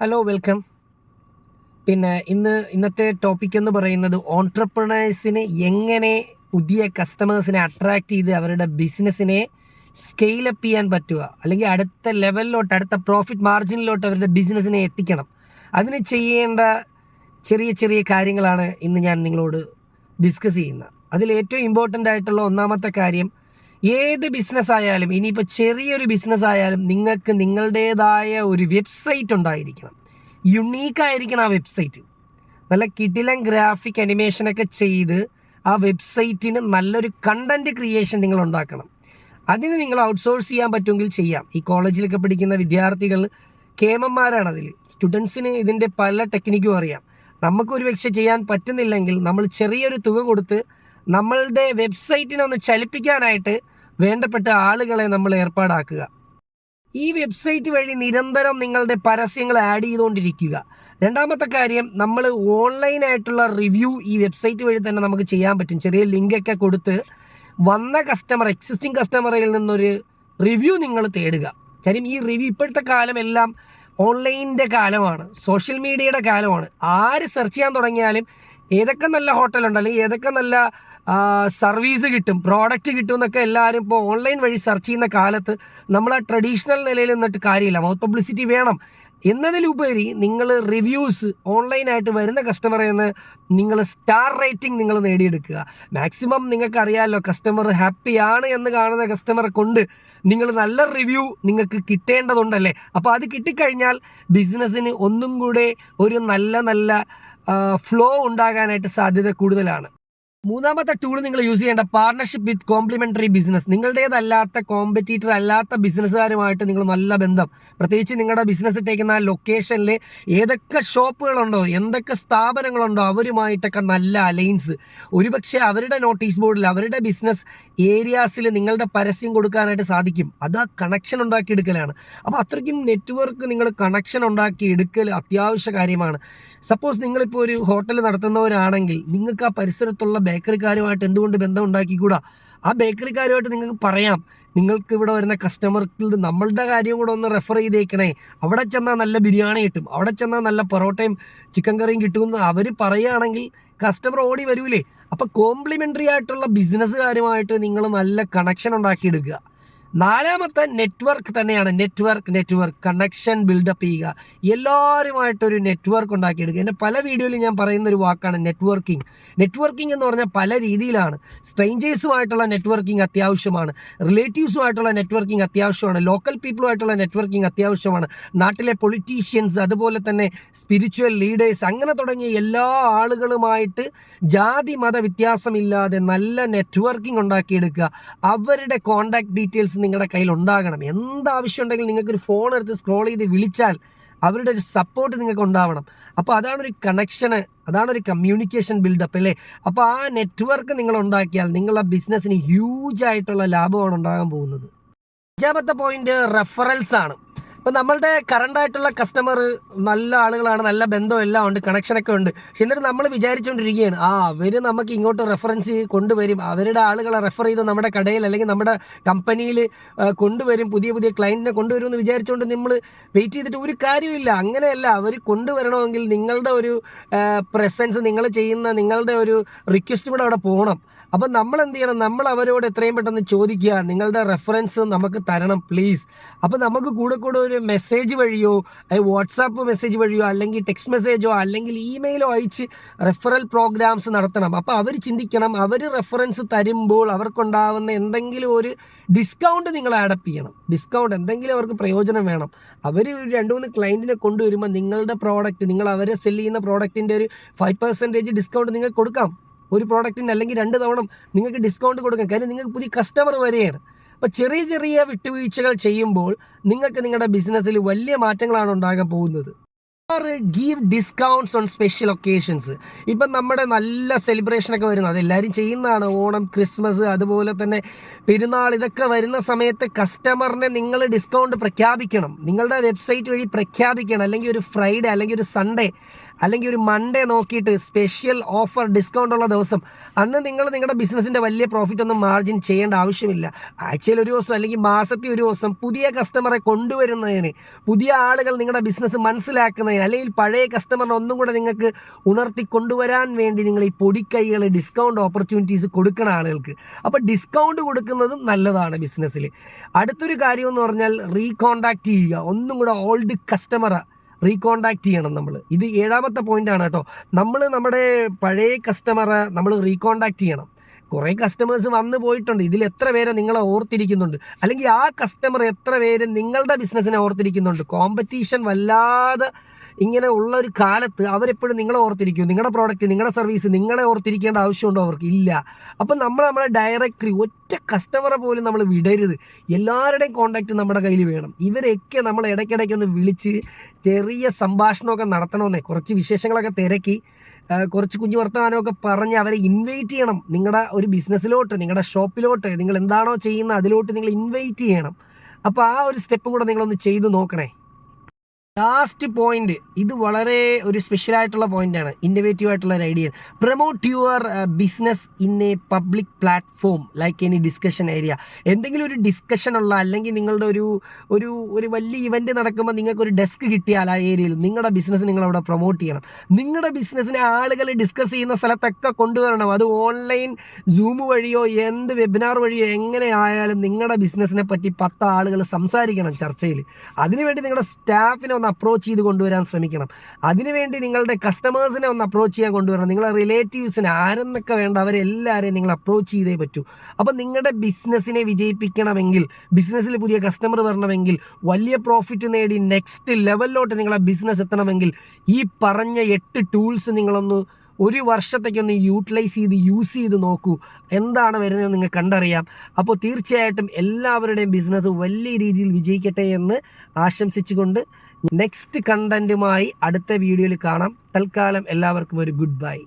Hello welcome പിന്നെ ഇന്ന് ഇന്നത്തെ ടോപ്പിക് എന്ന് പറയുന്നത് ഓൺട്രപ്രണേഴ്സിന് എങ്ങനെ പുതിയ കസ്റ്റമേഴ്സിനെ അട്രാക്റ്റ് ചെയ്ത് അവരുടെ ബിസിനസ്സിനെ സ്കെയിലപ്പ് ചെയ്യാൻ പറ്റുക. അല്ലെങ്കിൽ അടുത്ത ലെവലിലോട്ട് അടുത്ത പ്രോഫിറ്റ് മാർജിനിലോട്ട് അവരുടെ ബിസിനസ്സിനെ എത്തിക്കണം. അതിന് ചെയ്യേണ്ട ചെറിയ ചെറിയ കാര്യങ്ങളാണ് ഇന്ന് ഞാൻ നിങ്ങളോട് ഡിസ്കസ് ചെയ്യുന്നത്. അതിൽ ഏറ്റവും ഇമ്പോർട്ടന്റ് ആയിട്ടുള്ള ഒന്നാമത്തെ കാര്യം ഏത് ബിസിനസ് ആയാലും ഇനിയിപ്പോൾ ചെറിയൊരു ബിസിനസ് ആയാലും നിങ്ങൾക്ക് നിങ്ങളുടേതായ ഒരു വെബ്സൈറ്റ് ഉണ്ടായിരിക്കണം. യുണീക്കായിരിക്കണം ആ വെബ്സൈറ്റ് നല്ല കിടിലൻ ഗ്രാഫിക് അനിമേഷനൊക്കെ ചെയ്ത് ആ വെബ്സൈറ്റിന് നല്ലൊരു കണ്ടന്റ് ക്രിയേഷൻ നിങ്ങൾ ഉണ്ടാക്കണം. അതിന് നിങ്ങൾ ഔട്ട്സോഴ്സ് ചെയ്യാൻ പറ്റുമെങ്കിൽ ചെയ്യാം. ഈ കോളേജിലൊക്കെ പഠിക്കുന്ന വിദ്യാർത്ഥികൾ കേമന്മാരാണ് അതിൽ. സ്റ്റുഡൻസിന് ഇതിന്റെ പല ടെക്നിക്കും അറിയാം. നമുക്കൊരു പക്ഷേ ചെയ്യാൻ പറ്റുന്നില്ലെങ്കിൽ നമ്മൾ ചെറിയൊരു തുക കൊടുത്ത് നമ്മളുടെ വെബ്സൈറ്റിനെ ഒന്ന് ചലിപ്പിക്കാനായിട്ട് വേണ്ടപ്പെട്ട ആളുകളെ നമ്മൾ ഏർപ്പാടാക്കുക. ഈ വെബ്സൈറ്റ് വഴി നിരന്തരം നിങ്ങളുടെ പരസ്യങ്ങൾ ആഡ് ചെയ്തുകൊണ്ടിരിക്കുക. രണ്ടാമത്തെ കാര്യം നമ്മൾ ഓൺലൈനായിട്ടുള്ള റിവ്യൂ ഈ വെബ്സൈറ്റ് വഴി തന്നെ നമുക്ക് ചെയ്യാൻ പറ്റും. ചെറിയ ലിങ്കൊക്കെ കൊടുത്ത് വന്ന കസ്റ്റമർ എക്സിസ്റ്റിംഗ് കസ്റ്റമറിൽ നിന്നൊരു റിവ്യൂ നിങ്ങൾ തേടുക. കാര്യം ഈ റിവ്യൂ ഇപ്പോഴത്തെ കാലം എല്ലാം ഓൺലൈനിന്റെ കാലമാണ്. സോഷ്യൽ മീഡിയയുടെ കാലമാണ്. ആര് സെർച്ച് ചെയ്യാൻ തുടങ്ങിയാലും ഏതൊക്കെ നല്ല ഹോട്ടലുണ്ട് അല്ലെങ്കിൽ ഏതൊക്കെ നല്ല സർവീസ് കിട്ടും പ്രോഡക്റ്റ് കിട്ടും എന്നൊക്കെ എല്ലാവരും ഇപ്പോൾ ഓൺലൈൻ വഴി സെർച്ച് ചെയ്യുന്ന കാലത്ത് നമ്മൾ ആ ട്രഡീഷണൽ നിലയിൽ നിന്നിട്ട് കാര്യമില്ല. മൗത്ത് പബ്ലിസിറ്റി വേണം. എന്നതിലുപരി നിങ്ങൾ റിവ്യൂസ് ഓൺലൈനായിട്ട് വരുന്ന കസ്റ്റമറിൽ നിന്ന് നിങ്ങൾ സ്റ്റാർ റേറ്റിംഗ് നിങ്ങൾ നേടിയെടുക്കുക. മാക്സിമം നിങ്ങൾക്കറിയാമല്ലോ കസ്റ്റമർ ഹാപ്പിയാണ് എന്ന് കാണുന്ന കസ്റ്റമറെ കൊണ്ട് നിങ്ങൾ നല്ല റിവ്യൂ നിങ്ങൾക്ക് കിട്ടേണ്ടതുണ്ടല്ലേ? അപ്പോൾ അത് കിട്ടിക്കഴിഞ്ഞാൽ ബിസിനസ്സിന് ഒന്നും കൂടെ ഒരു നല്ല നല്ല ഫ്ലോ ഉണ്ടാകാനായിട്ട് സാധ്യത കൂടുതലാണ്. മൂന്നാമത്തെ ടൂൾ നിങ്ങൾ യൂസ് ചെയ്യേണ്ട പാർട്ണർഷിപ്പ് വിത്ത് കോംപ്ലിമെന്ററി ബിസിനസ് നിങ്ങളുടേതല്ലാത്ത കോമ്പറ്റീറ്റർ അല്ലാത്ത ബിസിനസ്സുകാരുമായിട്ട് നിങ്ങൾ നല്ല ബന്ധം. പ്രത്യേകിച്ച് നിങ്ങളുടെ ബിസിനസ് ഇട്ടേക്കുന്ന ലൊക്കേഷനിൽ ഏതൊക്കെ ഷോപ്പുകളുണ്ടോ എന്തൊക്കെ സ്ഥാപനങ്ങളുണ്ടോ അവരുമായിട്ടൊക്കെ നല്ല അലയൻസ് ഒരുപക്ഷെ അവരുടെ നോട്ടീസ് ബോർഡിൽ അവരുടെ ബിസിനസ് ഏരിയാസിൽ നിങ്ങളുടെ പരസ്യം കൊടുക്കാനായിട്ട് സാധിക്കും. അത് ആ കണക്ഷൻ ഉണ്ടാക്കിയെടുക്കലാണ്. അപ്പോൾ അത്രയ്ക്കും നെറ്റ്വർക്ക് നിങ്ങൾ കണക്ഷൻ ഉണ്ടാക്കി എടുക്കൽ അത്യാവശ്യ കാര്യമാണ്. സപ്പോസ് നിങ്ങളിപ്പോൾ ഒരു ഹോട്ടൽ നടത്തുന്നവരാണെങ്കിൽ നിങ്ങൾക്ക് ആ പരിസരത്തുള്ള ബേക്കറിക്കാരുമായിട്ട് എന്തുകൊണ്ട് ബന്ധം ഉണ്ടാക്കിക്കൂടാ ആ ബേക്കറിക്കാരുമായിട്ട് നിങ്ങൾക്ക് പറയാം. നിങ്ങൾക്ക് ഇവിടെ വരുന്ന കസ്റ്റമർക്ക് നമ്മളുടെ കാര്യം കൂടെ ഒന്ന് റെഫർ ചെയ്തേക്കണേ. അവിടെ ചെന്നാൽ നല്ല ബിരിയാണി കിട്ടും. അവിടെ ചെന്നാൽ നല്ല പൊറോട്ടയും ചിക്കൻ കറിയും കിട്ടുമെന്ന് അവർ പറയുകയാണെങ്കിൽ കസ്റ്റമർ ഓടി വരൂലേ. അപ്പോൾ കോംപ്ലിമെന്ററി ആയിട്ടുള്ള ബിസിനസ്സുകാരുമായിട്ട് നിങ്ങൾ നല്ല കണക്ഷൻ ഉണ്ടാക്കിയെടുക്കുക. നാലാമത്തെ നെറ്റ്വർക്ക് തന്നെയാണ് നെറ്റ്വർക്ക് നെറ്റ്വർക്ക് കണക്ഷൻ ബിൽഡപ്പ് ചെയ്യുക. എല്ലാവരുമായിട്ടൊരു നെറ്റ്വർക്ക് ഉണ്ടാക്കിയെടുക്കുക. എന്റെ പല വീഡിയോയിലും ഞാൻ പറയുന്ന ഒരു വാക്കാണ് നെറ്റ്വർക്കിംഗ് നെറ്റ്വർക്കിംഗ് എന്ന് പറഞ്ഞാൽ പല രീതിയിലാണ്. സ്ട്രേഞ്ചേഴ്സുമായിട്ടുള്ള നെറ്റ്വർക്കിംഗ് അത്യാവശ്യമാണ്. റിലേറ്റീവ്സുമായിട്ടുള്ള നെറ്റ്വർക്കിംഗ് അത്യാവശ്യമാണ്. ലോക്കൽ പീപ്പിളുമായിട്ടുള്ള നെറ്റ്വർക്കിംഗ് അത്യാവശ്യമാണ്. നാട്ടിലെ പൊളിറ്റീഷ്യൻസ് അതുപോലെ തന്നെ സ്പിരിച്വൽ ലീഡേഴ്സ് അങ്ങനെ തുടങ്ങിയ എല്ലാ ആളുകളുമായിട്ട് ജാതി മത വ്യത്യാസമില്ലാതെ നല്ല നെറ്റ്വർക്കിംഗ് ഉണ്ടാക്കിയെടുക്കുക. അവരുടെ കോൺടാക്ട് ഡീറ്റെയിൽസ് നിങ്ങളുടെ കയ്യിൽ ഉണ്ടാകണം എന്താവശ്യം ഉണ്ടെങ്കിൽ നിങ്ങൾക്കൊരു ഫോൺ എടുത്ത് സ്ക്രോൾ ചെയ്ത് വിളിച്ചാൽ അവരുടെ ഒരു സപ്പോർട്ട് നിങ്ങൾക്ക് ഉണ്ടാവണം. അപ്പോൾ അതാണ് ഒരു കണക്ഷന് അതാണ് ഒരു കമ്മ്യൂണിക്കേഷൻ ബിൽഡപ്പ് അല്ലേ? അപ്പോൾ ആ നെറ്റ്വർക്ക് നിങ്ങൾ ഉണ്ടാക്കിയാൽ നിങ്ങളുടെ ബിസിനസ്സിന് ഹ്യൂജ് ആയിട്ടുള്ള ലാഭമാണ് ഉണ്ടാകാൻ പോകുന്നത്. അഞ്ചാമത്തെ പോയിന്റ് റെഫറൽസ് ആണ്. ഇപ്പം നമ്മളുടെ കറണ്ടായിട്ടുള്ള കസ്റ്റമർ നല്ല ആളുകളാണ് നല്ല ബന്ധം എല്ലാം ഉണ്ട് കണക്ഷനൊക്കെ ഉണ്ട്. പക്ഷെ എന്നിട്ട് നമ്മൾ വിചാരിച്ചുകൊണ്ടിരിക്കുകയാണ് ആ അവർ നമുക്ക് ഇങ്ങോട്ട് റെഫറൻസ് കൊണ്ടുവരും. അവരുടെ ആളുകളെ റെഫർ ചെയ്ത് നമ്മുടെ കടയിൽ അല്ലെങ്കിൽ നമ്മുടെ കമ്പനിയിൽ കൊണ്ടുവരും പുതിയ പുതിയ ക്ലയന്റിനെ കൊണ്ടുവരും എന്ന് വിചാരിച്ചുകൊണ്ട് നമ്മൾ വെയിറ്റ് ചെയ്തിട്ട് ഒരു കാര്യമില്ല അങ്ങനെയല്ല അവർ കൊണ്ടുവരണമെങ്കിൽ നിങ്ങളുടെ ഒരു പ്രസൻസ് നിങ്ങൾ ചെയ്യുന്ന നിങ്ങളുടെ ഒരു റിക്വസ്റ്റ് കൂടെ അവിടെ പോകണം. അപ്പം നമ്മൾ എന്ത് ചെയ്യണം? നമ്മൾ അവരോട് എത്രയും പെട്ടെന്ന് ചോദിക്കുക നിങ്ങളുടെ റെഫറൻസ് നമുക്ക് തരണം പ്ലീസ് അപ്പം നമുക്ക് കൂടെ കൂടെ മെസ്സേജ് വഴിയോ വാട്സാപ്പ് മെസ്സേജ് വഴിയോ അല്ലെങ്കിൽ ടെക്സ്റ്റ് മെസ്സേജോ അല്ലെങ്കിൽ ഇമെയിലോ അയച്ച് റെഫറൽ പ്രോഗ്രാംസ് നടത്തണം. അപ്പോൾ അവർ ചിന്തിക്കണം അവർ റെഫറൻസ് തരുമ്പോൾ അവർക്കുണ്ടാവുന്ന എന്തെങ്കിലും ഒരു ഡിസ്കൗണ്ട് നിങ്ങൾ ആഡപ്പ് ചെയ്യണം. ഡിസ്കൗണ്ട് എന്തെങ്കിലും അവർക്ക് പ്രയോജനം വേണം. അവർ രണ്ട് മൂന്ന് ക്ലയന്റിനെ കൊണ്ടുവരുമ്പോൾ നിങ്ങളുടെ പ്രോഡക്റ്റ് നിങ്ങൾ അവരെ സെല്ല് ചെയ്യുന്ന പ്രോഡക്റ്റിന്റെ ഒരു ഫൈവ് പെർസെന്റേജ് ഡിസ്കൗണ്ട് നിങ്ങൾക്ക് കൊടുക്കാം. ഒരു പ്രോഡക്റ്റിന് അല്ലെങ്കിൽ രണ്ട് തവണ നിങ്ങൾക്ക് ഡിസ്കൗണ്ട് കൊടുക്കാം. കാര്യം നിങ്ങൾക്ക് പുതിയ കസ്റ്റമർ വരികയാണ് അപ്പോൾ ചെറിയ ചെറിയ വിട്ടുവീഴ്ചകൾ ചെയ്യുമ്പോൾ നിങ്ങൾക്ക് നിങ്ങളുടെ ബിസിനസ്സിൽ വലിയ മാറ്റങ്ങളാണ് ഉണ്ടാകാൻ പോകുന്നത്. Give discounts on special occasions ഇപ്പം നമ്മുടെ നല്ല സെലിബ്രേഷനൊക്കെ വരുന്നത്. അതെല്ലാവരും ചെയ്യുന്നതാണ്. ഓണം ക്രിസ്മസ് അതുപോലെ തന്നെ പെരുന്നാൾ ഇതൊക്കെ വരുന്ന സമയത്ത് കസ്റ്റമറിനെ നിങ്ങൾ ഡിസ്കൗണ്ട് പ്രഖ്യാപിക്കണം. നിങ്ങളുടെ വെബ്സൈറ്റ് വഴി പ്രഖ്യാപിക്കണം. അല്ലെങ്കിൽ ഒരു ഫ്രൈഡേ അല്ലെങ്കിൽ ഒരു സൺഡേ അല്ലെങ്കിൽ ഒരു മൺഡേ നോക്കിയിട്ട് സ്പെഷ്യൽ ഓഫർ ഡിസ്കൗണ്ട് ഉള്ള ദിവസം അന്ന് നിങ്ങൾ നിങ്ങളുടെ ബിസിനസ്സിന്റെ വലിയ പ്രോഫിറ്റ് ഒന്നും മാർജിൻ ചെയ്യേണ്ട ആവശ്യമില്ല. ആഴ്ചയിൽ ഒരു ദിവസം അല്ലെങ്കിൽ മാസത്തിൽ ഒരു ദിവസം പുതിയ കസ്റ്റമറെ കൊണ്ടുവരുന്നതിന് പുതിയ ആളുകൾ നിങ്ങളുടെ ബിസിനസ് മനസ്സിലാക്കുന്നതിന് അല്ലെങ്കിൽ പഴയ കസ്റ്റമറിനെ ഒന്നും കൂടെ നിങ്ങൾക്ക് ഉണർത്തി കൊണ്ടുവരാൻ വേണ്ടി നിങ്ങൾ ഈ പൊടിക്കൈകൾ ഡിസ്കൗണ്ട് ഓപ്പർച്യൂണിറ്റീസ് കൊടുക്കുന്ന ആളുകൾക്ക്. അപ്പോൾ ഡിസ്കൗണ്ട് കൊടുക്കുന്നതും നല്ലതാണ് ബിസിനസ്സിൽ അടുത്തൊരു കാര്യം എന്ന് പറഞ്ഞാൽ റീകോണ്ടാക്ട് ചെയ്യുക. ഒന്നും കൂടെ ഓൾഡ് കസ്റ്റമറെ റീകോണ്ടാക്ട് ചെയ്യണം നമ്മൾ ഇത് ഏഴാമത്തെ പോയിന്റാണ് കേട്ടോ. നമ്മൾ നമ്മുടെ പഴയ കസ്റ്റമറെ നമ്മൾ റീകോണ്ടാക്ട് ചെയ്യണം. കുറേ കസ്റ്റമേഴ്സ് വന്നു പോയിട്ടുണ്ട്. ഇതിൽ എത്ര പേരെ നിങ്ങളെ ഓർത്തിരിക്കുന്നുണ്ട്? അല്ലെങ്കിൽ ആ കസ്റ്റമർ എത്ര പേര് നിങ്ങളുടെ ബിസിനസ്സിനെ ഓർത്തിരിക്കുന്നുണ്ട്? കോമ്പറ്റീഷൻ വല്ലാതെ ഇങ്ങനെ ഉള്ള ഒരു കാലത്ത് അവരെപ്പോഴും നിങ്ങളെ ഓർത്തിരിക്കും. നിങ്ങളുടെ പ്രോഡക്റ്റ് നിങ്ങളുടെ സർവീസ് നിങ്ങളെ ഓർത്തിരിക്കേണ്ട ആവശ്യമുണ്ടോ അവർക്ക് ഇല്ല. അപ്പം നമ്മൾ നമ്മുടെ ഡയറക്ടറി ഒറ്റ കസ്റ്റമറെ പോലും നമ്മൾ വിടരുത്. എല്ലാവരുടെയും കോണ്ടാക്റ്റ് നമ്മുടെ കയ്യിൽ വേണം. ഇവരെയൊക്കെ നമ്മൾ ഇടയ്ക്കിടയ്ക്ക് ഒന്ന് വിളിച്ച് ചെറിയ സംഭാഷണമൊക്കെ നടത്തണമെന്നേ. കുറച്ച് വിശേഷങ്ങളൊക്കെ തിരക്കി കുറച്ച് കുഞ്ഞു വർത്തമാനമൊക്കെ പറഞ്ഞ് അവരെ ഇൻവൈറ്റ് ചെയ്യണം. നിങ്ങളുടെ ഒരു ബിസിനസ്സിലോട്ട് നിങ്ങളുടെ ഷോപ്പിലോട്ട് നിങ്ങൾ എന്താണോ ചെയ്യുന്നത് അതിലോട്ട് നിങ്ങൾ ഇൻവൈറ്റ് ചെയ്യണം. അപ്പോൾ ആ ഒരു സ്റ്റെപ്പും കൂടെ നിങ്ങളൊന്ന് ചെയ്ത് നോക്കണേ. ലാസ്റ്റ് പോയിന്റ് ഇത് വളരെ ഒരു സ്പെഷ്യൽ ആയിട്ടുള്ള പോയിന്റ് ആണ്. ഇന്നോവേറ്റീവ് ആയിട്ടുള്ള ഒരു idea promote your business in a public platform like any discussion area എന്തെങ്കിലും ഒരു ഡിസ്കഷൻ ഉള്ള അല്ലെങ്കിൽ നിങ്ങളുടെ ഒരു ഒരു ഒരു വലിയ ഇവന്റ് നടക്കുമ്പോൾ നിങ്ങൾക്ക് ഒരു ഡെസ്ക് കിട്ടിയാൽ ആ ഏരിയയിൽ നിങ്ങളുടെ ബിസിനസ് നിങ്ങൾ അവിടെ പ്രൊമോട്ട് ചെയ്യണം. നിങ്ങളുടെ ബിസിനസ്സിനെ ആളുകൾ ഡിസ്കസ് ചെയ്യുന്ന സ്ഥലത്തൊക്കെ കൊണ്ടുവരണം. അത് ഓൺലൈൻ സൂം വഴിയോ എന്ത് വെബിനാർ വഴിയോ എങ്ങനെ ആയാലും നിങ്ങളുടെ ബിസിനസ്സിനെ പറ്റി പത്ത് ആളുകൾ സംസാരിക്കണം ചർച്ചയിൽ. അതിനുവേണ്ടി നിങ്ങളുടെ സ്റ്റാഫിനെ ഒന്ന് അപ്രോച്ച് ചെയ്ത് കൊണ്ടുവരാൻ ശ്രമിക്കണം. അതിനുവേണ്ടി നിങ്ങളുടെ കസ്റ്റമേഴ്സിനെ ഒന്ന് അപ്രോച്ച് ചെയ്യാൻ കൊണ്ടുവരണം. നിങ്ങളെ റിലേറ്റീവ്സിനെ ആരെന്നൊക്കെ വേണ്ട അവരെല്ലാവരെയും നിങ്ങൾ അപ്രോച്ച് ചെയ്തേ പറ്റൂ. അപ്പം നിങ്ങളുടെ ബിസിനസ്സിനെ വിജയിപ്പിക്കണമെങ്കിൽ ബിസിനസ്സിൽ പുതിയ കസ്റ്റമർ വരണമെങ്കിൽ വലിയ പ്രോഫിറ്റ് നേടി നെക്സ്റ്റ് ലെവലിലോട്ട് നിങ്ങളെ ബിസിനസ് എത്തണമെങ്കിൽ ഈ പറഞ്ഞ എട്ട് ടൂൾസ് നിങ്ങളൊന്ന് ഒരു വർഷത്തേക്കൊന്ന് യൂട്ടിലൈസ് ചെയ്ത് യൂസ് ചെയ്ത് നോക്കൂ. എന്താണ് വരുന്നത് നിങ്ങൾ കണ്ടറിയാം. അപ്പോൾ തീർച്ചയായിട്ടും എല്ലാവരുടെയും ബിസിനസ് വലിയ രീതിയിൽ വിജയിക്കട്ടെ എന്ന് ആശംസിച്ചുകൊണ്ട് നെക്സ്റ്റ് കണ്ടന്റുമായി അടുത്ത വീഡിയോയിൽ കാണാം. തൽക്കാലം എല്ലാവർക്കും ഒരു ഗുഡ് ബൈ